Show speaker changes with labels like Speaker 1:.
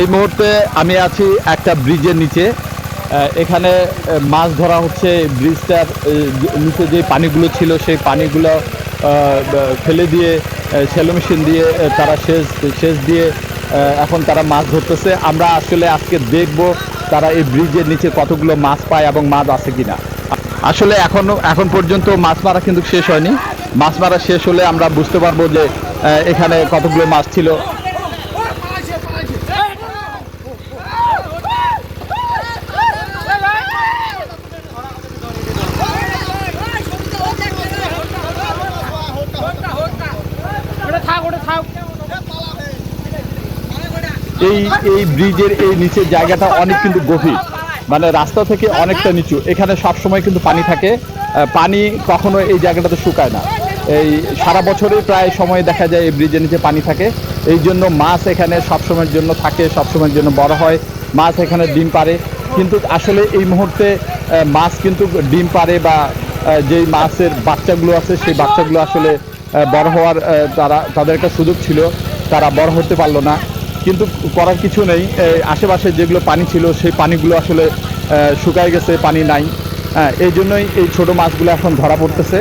Speaker 1: এই মুহূর্তে আমি আছি একটা ব্রিজের নিচে। এখানে মাছ ধরা হচ্ছে ব্রিজটার নিচে যে পানিগুলো ছিল সেই পানিগুলো ফেলে দিয়ে সেলো মেশিন দিয়ে তারা সেচ সেচ দিয়ে এখন তারা মাছ ধরতেছে। আমরা আসলে আজকে দেখব তারা এই ব্রিজের নিচে কতগুলো মাছ পায় এবং মাছ আছে কিনা। আসলে এখনও, এখন পর্যন্ত মাছ মারা কিন্তু শেষ হয়নি। মাছ মারা শেষ হলে আমরা বুঝতে পারব যে এখানে কতগুলো মাছ ছিল। এই এই ব্রিজের এই নিচের জায়গাটা অনেক কিন্তু গভীর। মানে রাস্তা থেকে অনেকটা নিচু। এখানে সব সময় কিন্তু পানি থাকে। পানি কখনো এই জায়গাটাতে শুকায় না। এই সারা বছরই প্রায় সময় দেখা যায় এই ব্রিজের নিচে পানি থাকে। এই জন্য মাছ এখানে সব সময়ের জন্য থাকে সব সময়ের জন্য বড় হয়। মাছ এখানে ডিম পারে কিন্তু আসলে এই মুহূর্তে মাছ কিন্তু ডিম পারে বা যেই মাছের বাচ্চাগুলো আছে, সেই বাচ্চাগুলো আসলে বড় হওয়ার তারা তাদের একটা সুযোগ ছিল, তারা বড় হতে পারল না। কিন্তু করার কিছু নেই। আশেপাশে যেগুলো পানি ছিল, সেই পানিগুলো আসলে শুকায় গেছে, পানি নাই। হ্যাঁ এই জন্যই এই ছোট মাছগুলো এখন ধরা পড়তেছে।